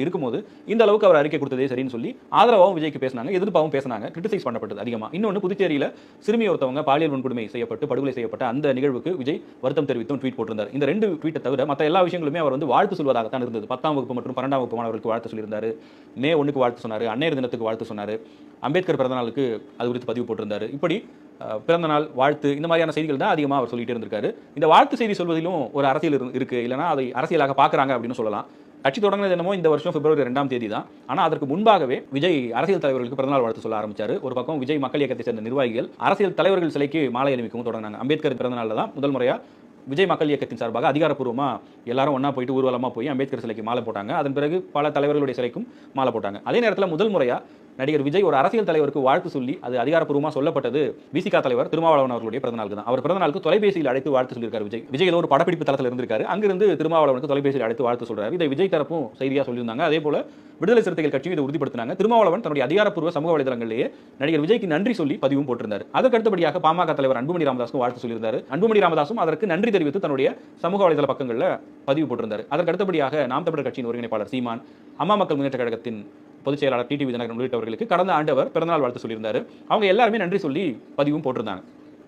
இருக்கும்போது இந்த அளவுக்கு அவர் அறிக்கை கொடுத்ததே சரின்னு சொல்லி ஆதரவாகவும் விஜய்க்கு பேசினாங்க எதிர்ப்பாகவும் பேசினாங்க கிரிட்டிசைஸ் பண்ணப்பட்டது அதிகமாக இன்னொன்று புதுச்சேரியில் சிறுமி ஒருத்தவங்க பாலியல் வன்கொடுமை செய்யப்பட்டு படுகொலை செய்யப்பட்ட அந்த நிகழ்வுக்கு விஜய் வருத்தம் தெரிவித்தும் ட்வீட் போட்டிருந்தார். இந்த ரெண்டு ட்வீட்டை தவிர மற்ற எல்லா விஷயங்களுமே அவர் வந்து வாழ்த்து சொல்வதாகத்தான் இருந்தது. பத்தாம் வகுப்பு மற்றும் பன்னெண்டாம் வகுப்பு மாணவர்களுக்கு வாழ்த்து சொல்லியிருந்தாரு. மே ஒன்றுக்கு வாழ்த்து சொன்னார். அன்னையர் தினத்துக்கு வாழ்த்து சொன்னார். அம்பேத்கர் பிறந்த நாளுக்கு அது குறித்து பதிவு போட்டிருந்தார். இப்படி பிறந்தநாள் பிறந்த நாள் வாழ்த்து இந்த மாதிரியான செய்திகள் தான் அதிகமாக அவர் சொல்லிட்டு இருந்திருக்காரு. இந்த வாழ்த்து செய்தி சொல்வதிலும் ஒரு அரசியல் இரு- இருக்கு. இல்லைன்னா அதை அரசியலாக பார்க்குறாங்க அப்படின்னு சொல்லலாம். கட்சி தொடங்கினது என்னமோ இந்த வருஷம் பிப்ரவரி ரெண்டாம் தேதி தான் ஆனால் அதற்கு முன்பாகவே விஜய் அரசியல் தலைவர்களுக்கு பிறந்தநாள் வாழ்த்து சொல்ல ஆரம்பிச்சார். ஒரு பக்கம் விஜய் மக்கள் இயக்கத்தை சேர்ந்த நிர்வாகிகள் அரசியல் தலைவர்கள் சிலைக்கு மாலை அணிவிக்கவும் தொடங்கினாங்க. அம்பேத்கர் பிறந்தநாளில் தான் முதல் முறையாக விஜய் மக்கள் இயக்கத்தின் சார்பாக அதிகாரப்பூர்வமாக எல்லாரும் ஒன்றா போயிட்டு ஊர்வலமாக போய் அம்பேத்கர் சிலைக்கு மாலை போட்டாங்க. அதன் பிறகு பல தலைவர்களுடைய சிலைக்கும் மாலை போட்டாங்க. அதே நேரத்தில் முதல் முறையாக நடிகர் விஜய் ஒரு அரசியல் தலைவருக்கு வாழ்த்து சொல்லி அது அதிகாரப்பூர்வமாக சொல்லப்பட்டது விசிகா தலைவர் திருமாவளவன் அவர்களுடைய பிறந்தநாளுக்கு தான் அவர் பிறந்தநாளுக்கு தொலைபேசியில் அழைத்து வாழ்த்து சொல்லியிருக்காரு விஜய். விஜய் ஏதோ ஒரு படப்பிடிப்பு தளத்தில் இருந்திருக்காரு. அங்கிருந்து திருமாவளவனுக்கு தொலைபேசியில் அழைத்து வாழ்த்து சொல்றாரு. இதை விஜய் தரப்பும் செய்தியாக சொல்லியிருந்தாங்க. அதே போல விடுதலை சிறுத்தைகள் கட்சியும் இதை உறுதிப்படுத்தினாங்க. திருமாவளவன் தன்னுடைய அதிகாரப்பூர்வ சமூக வலைதளங்களிலேயே நடிகர் விஜய்க்கு நன்றி சொல்லி பதிவும் போட்டிருந்தார். அதற்கு அடுத்தபடியாக பாமக தலைவர் அன்புமணி ராமதாஸும் வாழ்த்து சொல்லியிருந்தார். அன்புமணி ராமதாஸும் அதற்கு நன்றி தெரிவித்து தன்னுடைய சமூக வலைதள பக்கங்களில் பதிவு போட்டிருந்தார். அதற்கு அடுத்தபடியாக நாம் தமிழர் கட்சியின் ஒருங்கிணைப்பாளர் சீமான் அம்மா மக்கள் முன்னேற்ற கழகத்தின் பொதுச் செயலாளர் டிடிவி தினகரன் உள்ளிட்டவர்களுக்கு கடந்த ஆண்டு அவர் பிறந்தநாள் வாழ்த்து சொல்லியிருந்தார். அவங்க எல்லாருமே நன்றி சொல்லி பதிவும் போட்டிருந்தாங்க.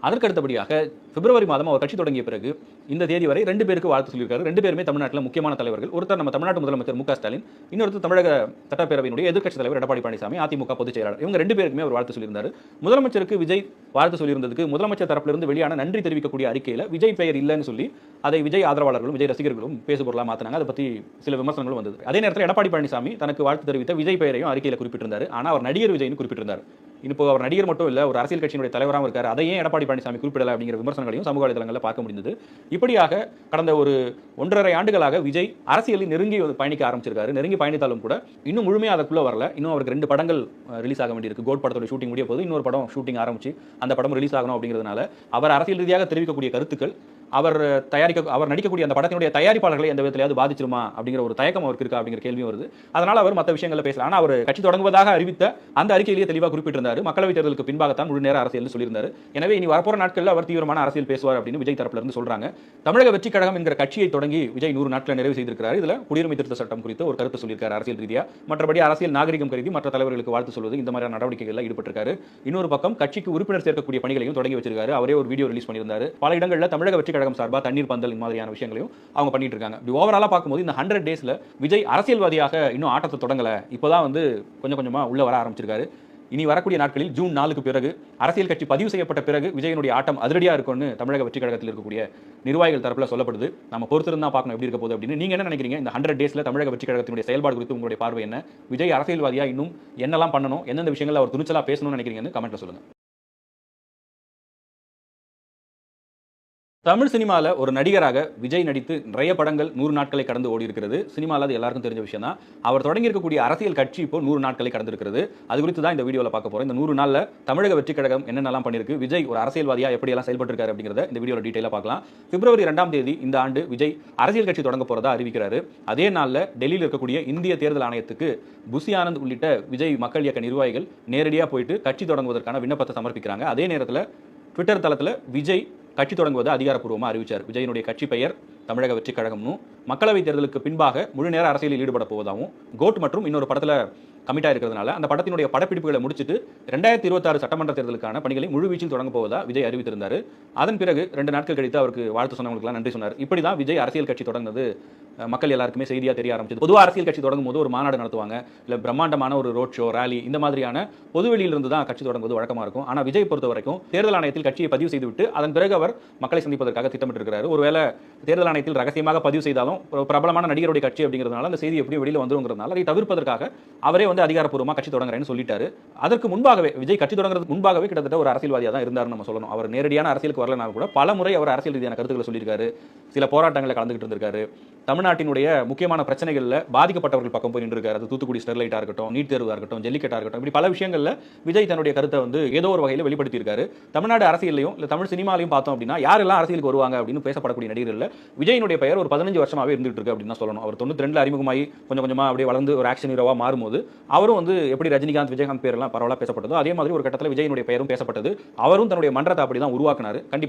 அதற்கு அடுத்தபடியாக பிப்ரவரி மாதம் அவர் கட்சி தொடங்கிய பிறகு இந்த தேதி வரை ரெண்டு பேருக்கு வாழ்த்து சொல்லியிருக்காரு. ரெண்டு பேருமே தமிழ்நாட்டில் முக்கியமான தலைவர்கள். ஒருத்தர் நம்ம தமிழ்நாட்டு முதலமைச்சர் மு க ஸ்டாலின் இன்னொருத்தர் தமிழக சட்டப்பேரவையினுடைய எதிர்க்கட்சி தலைவர் எடப்பாடி பழனிசாமி அதிமுக பொதுச் செயலாளர். இவங்க ரெண்டு பேருக்குமே அவர் வாழ்த்து சொல்லியிருந்தார். முதலமைச்சருக்கு விஜய் வாழ்த்து சொல்லியிருந்ததுக்கு முதலமைச்சர் தரப்பிலிருந்து வெளியான நன்றி தெரிவிக்கக்கூடிய அறிக்கையில் விஜய் பெயர் இல்லைன்னு சொல்லி அதை விஜய் ஆதரவாளர்களும் விஜய் ரசிகர்களும் பேசுபொருளாக மாற்றினாங்க அதை பற்றி சில விமர்சனங்களும் வந்தது. அதே நேரத்தில் எடப்பாடி பழனிசாமி தனக்கு வாழ்த்து தெரிவித்த விஜய் பெயரையும் அறிக்கையில் குறிப்பிட்டிருந்தார். ஆனால் அவர் நடிகர் விஜய்னு குறிப்பிட்டிருந்தார். இப்போ அவர் நடிகர் மட்டும் இல்லை ஒரு அரசியல் கட்சியினுடைய தலைவராகவும் இருக்கார். அதையே எடப்பாடி பழனிசாமி குறிப்பிடலை அப்படிங்கிற விமர்சனங்களையும் சமூக வலைதளங்களில் பார்க்க முடிந்தது. இப்படியாக கடந்த ஒரு ஒன்றரை ஆண்டுகளாக விஜய் அரசியலில் நெருங்கி பயணிக்க ஆரம்பிச்சிருக்காரு. நெருங்கி பயணித்தாலும் கூட இன்னும் முழுமையாக அதுக்குள்ள வரல. இன்னும் அவருக்கு ரெண்டு படங்கள் ரிலீஸ் ஆக வேண்டியிருக்கு. கோட் படத்தோட ஷூட்டிங் முடிய போது இன்னொரு படம் ஷூட்டிங் ஆரம்பிச்சு அந்த படம் ரிலீஸ் ஆகணும் அப்படிங்கிறதுனால அவர் அரசியல் ரீதியாக தெரிவிக்கக்கூடிய கருத்துக்கள் அவர் தயாரிக்க அவர் நடிக்கக்கூடிய அந்த படத்தினுடைய தயாரிப்பாளர்களை எந்த விதத்திலையாவது பாதிச்சிருமா அப்படிங்கிற ஒரு தயக்கம் அவருக்கு இருக்கா அப்படிங்கிற கேள்வியும் வருது. அதனால அவர் மற்ற விஷயங்களை பேசலாம் ஆனால் அவர் கட்சி தொடங்குவதாக அறிவித்த அந்த அறிக்கையிலேயே தெளிவாக குறிப்பிட்டிருந்தார். மக்களவைத் தேர்தலுக்கு பின்பாகத்தான் முழு நேர அரசியல் சொல்லியிருந்தார். எனவே இனி வரப்போற நாட்களில் அவர் தீவிரமான அரசியல் பேசுவார் அப்படின்னு விஜய் தரப்புல இருந்து சொல்றாங்க. தமிழக வெற்றி கழகம் என்கிற கட்சியை தொடங்கி விஜய் நூறு நாட்களை நிறைவு செய்திருக்கிறார். இதுல குடியுரிமை திருத்த சட்டம் குறித்து ஒரு கருத்து சொல்லியிருக்காரு அரசியல் ரீதியாக மற்றபடி அரசியல் நாகரிகம் கருதி மற்ற தலைவர்களுக்கு வாழ்த்து சொல்வது இந்த மாதிரியான நடவடிக்கைகளில் ஈடுபட்டிருக்காரு. இன்னொரு பக்கம் கட்சிக்கு உறுப்பினர் சேர்க்கக்கூடிய பணிகளையும் தொடங்கி வச்சிருக்காரு. அவரே ஒரு வீடியோ ரிலீஸ் பண்ணியிருந்தார். பல இடங்களில் தமிழக வெற்றி கழகம் சார்பாக தண்ணீர் பந்தல் இந்த மாதிரியான விஷயங்களையும் அவங்க பண்ணிட்டு இருக்காங்க இப்படி ஓவராலாக பார்க்கும்போது இந்த ஹண்ட்ரட் டேஸ்ல விஜய் அரசியல்வாதியாக இன்னும் ஆட்டத்தை தொடங்கல. இப்போதான் வந்து கொஞ்சம் கொஞ்சமாக உள்ள வர ஆரம்பிச்சிருக்காரு. இனி வரக்கூடிய நாட்களில் ஜூன் நாலுக்கு பிறகு அரசியல் கட்சி பதிவு செய்யப்பட்ட பிறகு விஜயனுடைய ஆட்டம் அதிரடியாக இருக்கும்னு தமிழக வெற்றி கழகத்தில் இருக்கக்கூடிய நிர்வாகிகள் தரப்பில் சொல்லப்படுது. நம்ம பொறுத்திருந்தா பார்க்கணும் எப்படி இருக்க போகுது அப்படின்னு. நீங்க என்ன நினைக்கிறீங்க? இந்த ஹண்ட்ரட் டேஸில் தமிழக வெற்றி கழகத்தினுடைய செயல்பாடு குறித்து உங்களுடைய பார்வை என்ன? விஜய் அரசியல்வாதியாக இன்னும் என்னெல்லாம் பண்ணணும்? எந்தெந்த விஷயங்கள் அவர் துணிச்சலா பேசணும்னு நினைக்கிறீங்கன்னு கமெண்ட்டில் சொல்லுங்க. தமிழ் சினிமாவில் ஒரு நடிகராக விஜய் நடித்து நிறைய படங்கள் நூறு நாட்களை கடந்து ஓடி இருக்கிறது சினிமாவில் அது எல்லாருக்கும் தெரிஞ்ச விஷயம் தான். அவர் தொடங்கி இருக்கக்கூடிய அரசியல் கட்சி இப்போ நூறு நாட்களை கடந்திருக்கிறது. அது குறித்து தான் இந்த வீடியோவில் பார்க்க போகிறோம் இந்த நூறு நாளில் தமிழக வெற்றி கழகம் என்னென்னலாம் பண்ணியிருக்கு விஜய் ஒரு அரசியல்வாதியாக எப்படியெல்லாம் செயல்பட்டிருக்காரு அப்படிங்கிறத இந்த வீடியோவில் டீட்டெயிலாக பார்க்கலாம். பிப்ரவரி ரெண்டாம் தேதி இந்த ஆண்டு விஜய் அரசியல் கட்சி தொடங்க போகிறதா அறிவிக்கிறாரு. அதே நாளில் டெல்லியில் இருக்கக்கூடிய இந்திய தேர்தல் ஆணையத்துக்கு புசி ஆனந்த் உள்ளிட்ட விஜய் மக்கள் இயக்க நிர்வாகிகள் நேரடியாக போயிட்டு கட்சி தொடங்குவதற்கான விண்ணப்பத்தை சமர்ப்பிக்கிறாங்க. அதே நேரத்தில் ட்விட்டர் தளத்தில் விஜய் கட்சி தொடங்குவதை அதிகாரப்பூர்வமாக அறிவிச்சார். விஜயனுடைய கட்சி பெயர் தமிழக வெற்றி கழகம்னு மக்களவைத் தேர்தலுக்கு பின்பாக முழு நேர அரசியலில் ஈடுபட போவதாகவும் கோட் மற்றும் இன்னொரு படத்தில் கமிட்டாக இருக்கிறதுனால அந்த படத்தினுடைய படப்பிடிப்புகளை முடிச்சுட்டு ரெண்டாயிரத்தி இருபத்தாறு சட்டமன்ற தேர்தலுக்கான பணிகளை முழுவீச்சில் தொடங்க போவதா விஜய் அறிவித்திருந்தார். அதன் பிறகு ரெண்டு நாட்கள் கழித்து அவருக்கு வாழ்த்து சொன்னவங்களுக்குலாம் நன்றி சொன்னார். இப்படி தான் விஜய் அரசியல் கட்சி தொடங்கினது. மக்கள் எல்லாருக்குமே செய்தியாக தெரிய ஆரம்பிச்சது. பொதுவாக அரசியல் கட்சி தொடங்கும் போது ஒரு மாநாடு நடத்துவாங்க. இல்லை பிரம்மாண்டமான ஒரு ரோட் ஷோ ரேலி இந்த மாதிரியான பொதுவெளியில் இருந்து தான் கட்சி தொடங்குவது வழக்கமாக இருக்கும். ஆனால் விஜய் பொறுத்த வரைக்கும் தேர்தல் ஆணையத்தில் கட்சியை பதிவு செய்துவிட்டு அதன் பிறகு அவர் மக்களை சந்திப்பதற்காக திட்டமிட்டிருக்கிறார். ஒருவேளை தேர்தல் ஆணையம் ஆணையத்தில் ரகசியமாக பதிவு செய்தாலும் ஒரு பிரபலமான நடிகருடைய கட்சி அப்படிங்கிறதுனால அந்த செய்தி எப்படி வெளியில் வந்துருங்கிறதுனால அதை தவிர்ப்பதற்காக அவரே வந்து அதிகாரப்பூர்வமாக கட்சி தொடங்குறேன்னு சொல்லிட்டாரு. அதற்கு முன்பாகவே விஜய் கட்சி தொடங்குறதுக்கு முன்பாகவே கிட்டத்தட்ட ஒரு அரசியல்வாதியாக தான் இருந்தாருன்னு நம்ம சொல்லணும். அவர் நேரடியான அரசியலுக்கு வரலனா கூட பல முறை அவர் அரசியல் ரீதியான கருத்துக்களை சொல்லியிருக்காரு. சில போராட்டங்களை கலந்துகிட்டு இருந்திருக்காரு. தமிழ்நாட்டினுடைய முக்கியமான பிரச்சனைகளில் பாதிக்கப்பட்டவர்கள் பக்கம் போய் நின்றுருக்காரு. அது தூத்துக்குடி ஸ்டெர்லைட்டாக இருக்கட்டும் நீட் தேர்வாக இருக்கட்டும் ஜல்லிக்கட்டாக இருக்கட்டும் இப்படி பல விஷயங்களில் விஜய் தன்னுடைய கருத்தை வந்து ஏதோ ஒரு வகையில் வெளிப்படுத்தியிருக்காரு. தமிழ்நாடு அரசியலையும் இல்லை தமிழ் சினிமாலையும் பார்த்தோம் அப்படின்னா யாரெல்லாம் அரசியலுக்கு வருவாங்க அப்படின்னு பேசப்படக்கூடிய நடிகர்கள் விஜயினுடைய பெயர் ஒரு பதினஞ்சு வருஷமாகவே இருந்துட்டு இருக்கு அப்படின்னு சொல்லணும். அவர் தொண்ணூத்தி ரெண்டுல அறிமுகமாகி கொஞ்சம் கொஞ்சமாக அப்படியே வளர்ந்து ஒரு ஆக்ஷன் ஹீரோவாக மாறும்போது அவரும் வந்து எப்படி ரஜினிகாந்த் விஜயகாந்த் பேரெல்லாம் பரவலாக பேசப்பட்டதோ அதே மாதிரி ஒரு கட்டத்தில் விஜயனுடைய பெயரும் பேசப்பட்டது. அவரும் தன்னுடைய மன்றத்தை அப்படி தான் உருவாக்குனார். கண்டிப்பாக